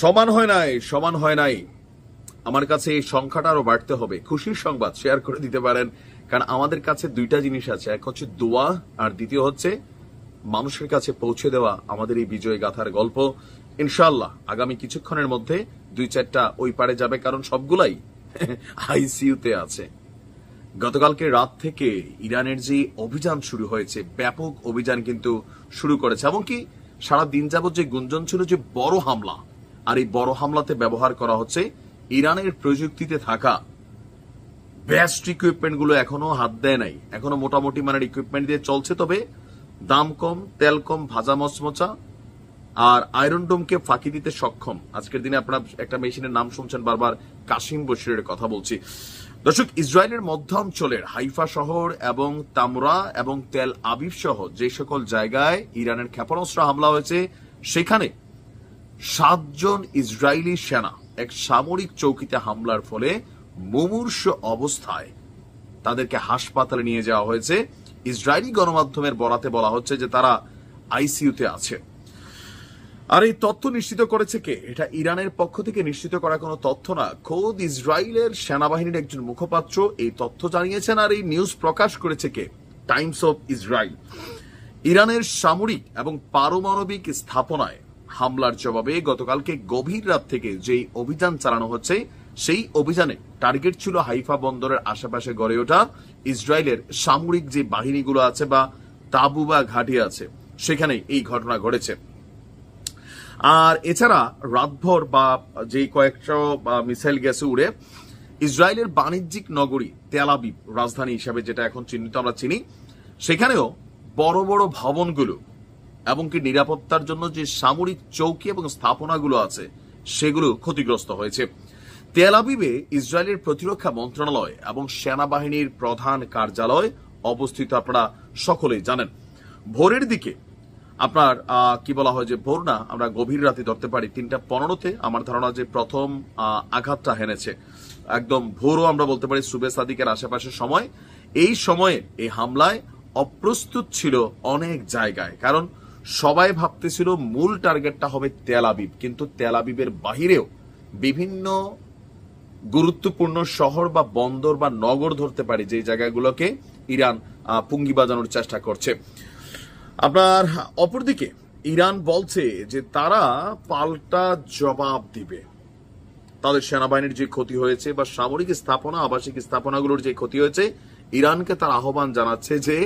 সমান হয় নাই, সমান হয় নাই। আমার কাছে এই সংখ্যাটা আরও বাড়তে হবে। খুশির সংবাদ শেয়ার করে দিতে পারেন। কারণ আমাদের কাছে দুইটা জিনিস আছে। এক হচ্ছে দোয়া, আর দ্বিতীয় হচ্ছে মানুষের কাছে পৌঁছে দেওয়া আমাদের এই বিজয় গাথার গল্প। ইনশাল্লাহ আগামী কিছুক্ষণের মধ্যে দুই চারটা ওই পারে যাবে, কারণ সবগুলাই আইসিইউতে আছে। গতকালকে রাত থেকে ইরানের যে অভিযান শুরু হয়েছে, ব্যাপক অভিযান কিন্তু শুরু করেছে। এমনকি সারা দিন যাবত যে গুঞ্জন ছিল যে বড় হামলা আর এই বড় হামলাতে ব্যবহার করা হচ্ছে ইরানের প্রযুক্তিতে থাকা। বেস্ট ইকুইপমেন্টগুলো এখনও হাত দেয় নাই। এখনও মোটামুটি মানের ইকুইপমেন্ট দিয়ে চলছে, তবে দাম কম, তেল কম, ভাজা মচমচা আর আয়রন ডোমকে ফাঁকি দিতে সক্ষম। আজকের দিনে আপনারা একটা মেশিনের নাম শুনছেন, বারবার কাশিম বশিরের কথা বলছি। দর্শক, ইসরায়েলের মধ্য অঞ্চলের হাইফা শহর এবং তামরা এবং তেল আবিব সহ যে সকল জায়গায় ইরানের ক্ষেপণাস্ত্র হামলা হয়েছে, সেখানে সাতজন ইসরায়েলি সেনা এক সামরিক চৌকিতে হামলার ফলে মুমূর্ষ অবস্থায় তাদেরকে হাসপাতালে নিয়ে যাওয়া হয়েছে। ইসরায়েলি গণমাধ্যমের বরাতে বলা হচ্ছে যে তারা আইসিইউতে আছে। আর এই তথ্য নিশ্চিত করেছে কে? এটা ইরানের পক্ষ থেকে নিশ্চিত করা কোনো তথ্য না। খোদ ইসরায়েলের সেনাবাহিনীর একজন মুখপাত্র এই তথ্য জানিয়েছেন আর এই নিউজ প্রকাশ করেছে কে? Times of Israel. ইরানের সামরিক এবং পারমাণবিক স্থাপনায় হামলার জবাবে গতকালকে গভীর রাত থেকে যেই অভিযান চালানো হচ্ছে, সেই অভিযানে টার্গেট ছিল হাইফা বন্দরের আশেপাশে গড়ে ওঠা ইসরায়েলের সামরিক যে বাহিনীগুলো আছে বা তাবু বা ঘাঁটি আছে সেখানে এই ঘটনা ঘটেছে। আর এছাড়া রাতভর বা যেই কয়েকটা মিসাইল গেছে উড়ে, ইসরায়েলের বাণিজ্যিক নগরী তেলাবিব রাজধানী হিসাবে যেটা এখন চিহ্নিত আমরা চিনি, সেখানেও বড় বড় ভবনগুলো এমনকি নিরাপত্তার জন্য যে সামরিক চৌকি এবং স্থাপনাগুলো আছে, সেগুলো ক্ষতিগ্রস্ত হয়েছে। তেল আবিবে ইসরায়েলের প্রতিরক্ষা মন্ত্রণালয় এবং সেনাবাহিনীর প্রধান কার্যালয় অবস্থিত আপনারা সকলেই জানেন। ভোরের দিকে আপনার কি বলা হয় যে ভোর না, আমরা গভীর রাতে ধরতে পারি তিনটা পনেরোতে আমার ধারণা যে প্রথম আঘাতটা হেনেছে। একদম ভোরও আমরা বলতে পারি সুবে সাদিকের আশেপাশের সময়। এই সময়ে এই হামলায় অপ্রস্তুত ছিল অনেক জায়গায়। কারণ সবাই ভাবতেছিল মূল টার্গেটটা হবে তেল আবিব, কিন্তু তেল আবিবের বাহিরেও বিভিন্ন গুরুত্বপূর্ণ শহর বা বন্দর বা নগর ধরতে পারি যে জায়গাগুলোকে ইরান পুঙ্গি বাজানোর চেষ্টা করছে। আপনার অপরদিকে ইরান বলছে যে তারা পাল্টা জবাব দিবে। তাদের সেনাবাহিনীর যে ক্ষতি হয়েছে বা সামরিক স্থাপনা, আবাসিক স্থাপনাগুলোর যে ক্ষতি হয়েছে, ইরানকে তার আহ্বান জানাচ্ছে যে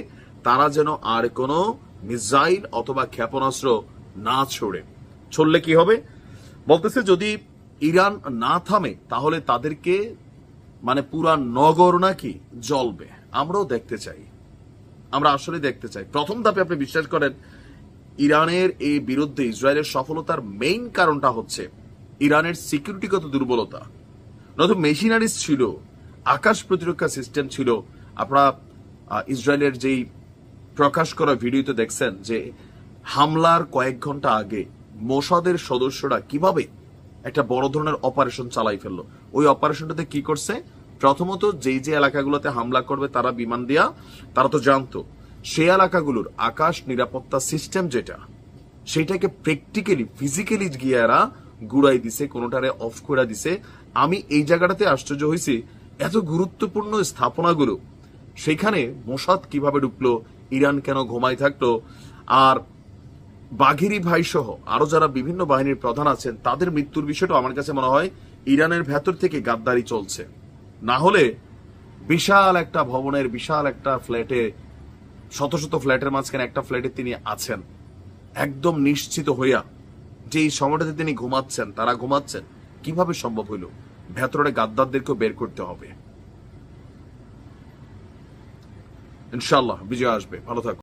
তারা যেন আর কোনো মিসাইল অথবা ক্ষেপণাস্ত্র না ছড়ে। ছড়লে কি হবে? বলতেছে যদি ইরান না থামে, তাহলে তাদেরকে মানে পুরা নগর নাকি জ্বলবে। আমরাও দেখতে চাই। আমরা আসলে দেখতে চাই। প্রথম ধাপে আপনি বিশ্বাস করেন, ইরানের এই বিরুদ্ধে ইসরায়েলের সফলতার মেইন কারণটা হচ্ছে ইরানের সিকিউরিটিগত দুর্বলতা। নতুন মেশিনারিজ ছিল, আকাশ প্রতিরক্ষা সিস্টেম ছিল। আপনারা ইসরায়েলের যেই প্রকাশ করা ভিডিওতে দেখছেন যে হামলার কয়েক ঘণ্টা আগে মোসাদের সদস্যরা কীভাবে একটা বড় ধরনের অপারেশন চালাই ফেলল। ওই অপারেশনটাতে কি করছে? প্রথমত যেই যে এলাকাগুলোতে হামলা করবে তারা বিমান দিয়া, তারা তো জানতো, সেই এলাকাগুলোর আকাশ নিরাপত্তা সিস্টেম যেটা, সেটাকে প্র্যাকটিক্যালি ফিজিক্যালি গিয়ে এরা গুড়াই দিছে, কোনোটারে অফ করে দিছে। আমি এই জায়গাটাতে আশ্চর্য হয়েছি এত গুরুত্বপূর্ণ স্থাপনাগুলো, সেখানে মোসাদ কীভাবে ঢুকলো ইরান কেন ঘুমাই থাকল আর বাঘেরি ভাই সহ আরও যারা বিভিন্ন বাহিনীর প্রধান আছেন, তাদের মৃত্যুর বিষয়টা আমার কাছে মনে হয় ইরানের ভেতর থেকে গাদ্দারি চলছে। না হলে বিশাল একটা ভবনের, বিশাল একটা ফ্ল্যাটে, শত শত ফ্ল্যাটের মাঝখানে একটা ফ্ল্যাটে তিনি আছেন। একদম নিশ্চিত হইয়া যে এই সময়টাতে তিনি ঘুমাচ্ছেন, তারা ঘুমাচ্ছেন। কীভাবে সম্ভব হইল? ভেতরে গাদ্দারদেরকেও বের করতে হবে। ইনশাল্লাহ বিজয় আসবে ভালো থাকুন